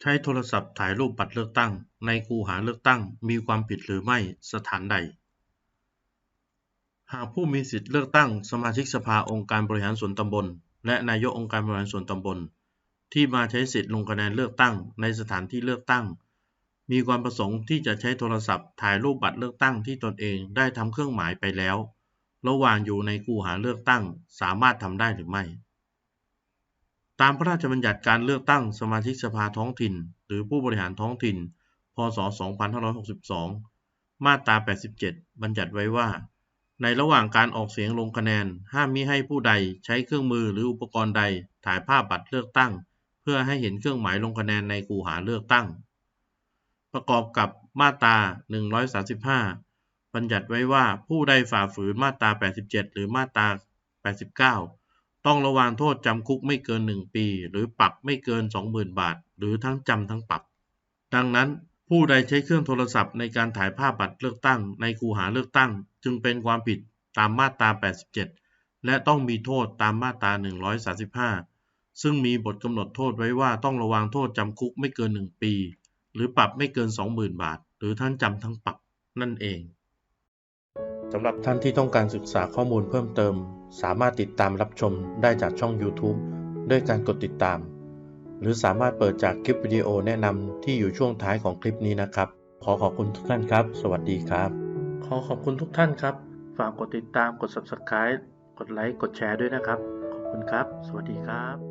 ใช้โทรศัพท์ถ่ายรูปบัตรเลือกตั้ง ในคูหาเลือกตั้ง มีความผิดหรือไม่ สถานใด หากผู้มีสิทธิเลือกตั้ง สมาชิกสภาองค์การบริหารส่วนตำบล และนายกองค์การบริหารส่วนตำบล ที่มาใช้สิทธิ์ลงคะแนนเลือกตั้ง ในสถานที่เลือกตั้ง มีความประสงค์ที่จะใช้โทรศัพท์ถ่ายรูปบัตรเลือกตั้งที่ตนเองได้ทำเครื่องหมายไปแล้ว ระหว่างอยู่ในคูหาเลือกตั้ง สามารถทำได้หรือไม่ ตามพระราชบัญญัติการเลือกตั้งสมาชิกสภาท้องถิ่น หรือผู้บริหารท้องถิ่น พศ 2562 มาตรา 87 บัญญัติไว้ว่า ในระหว่างการออกเสียงลงคะแนน ห้ามมิให้ผู้ใดใช้เครื่องมือหรืออุปกรณ์ใดถ่ายภาพบัตรเลือกตั้ง เพื่อให้เห็นเครื่องหมายลงคะแนนในคูหาเลือกตั้ง ประกอบกับมาตรา 135 บัญญัติไว้ว่าผู้ใดฝ่าฝืนมาตรา 87 หรือมาตรา 89 ต้องระวางโทษจำคุกไม่เกิน 1 ปี หรือปรับไม่เกิน 20,000 บาท หรือทั้งจำทั้งปรับ ดังนั้นผู้ใดใช้เครื่องโทรศัพท์ในการถ่ายภาพบัตรเลือกตั้งในคูหาเลือกตั้ง จึงเป็นความผิดตามมาตรา 87 และต้องมีโทษตามมาตรา 135 ซึ่งมีบทกำหนดโทษไว้ว่าต้องระวางโทษจำคุกไม่เกิน 1 ปี หรือปรับไม่เกิน 20,000 บาท หรือทั้งจำทั้งปรับนั่นเองสำหรับท่านที่ต้องการศึกษาข้อมูลเพิ่มเติม สามารถติดตามรับชมได้จากช่อง YouTube ด้วยการกดติดตาม หรือสามารถเปิดจากคลิปวิดีโอแนะนำที่อยู่ช่วงท้ายของคลิปนี้นะครับ ขอขอบคุณทุกท่านครับ สวัสดีครับ ขอขอบคุณทุกท่านครับ ฝากกดติดตามกด Subscribe กดไลค์กดแชร์ด้วยนะครับ ขอบคุณครับ สวัสดีครับ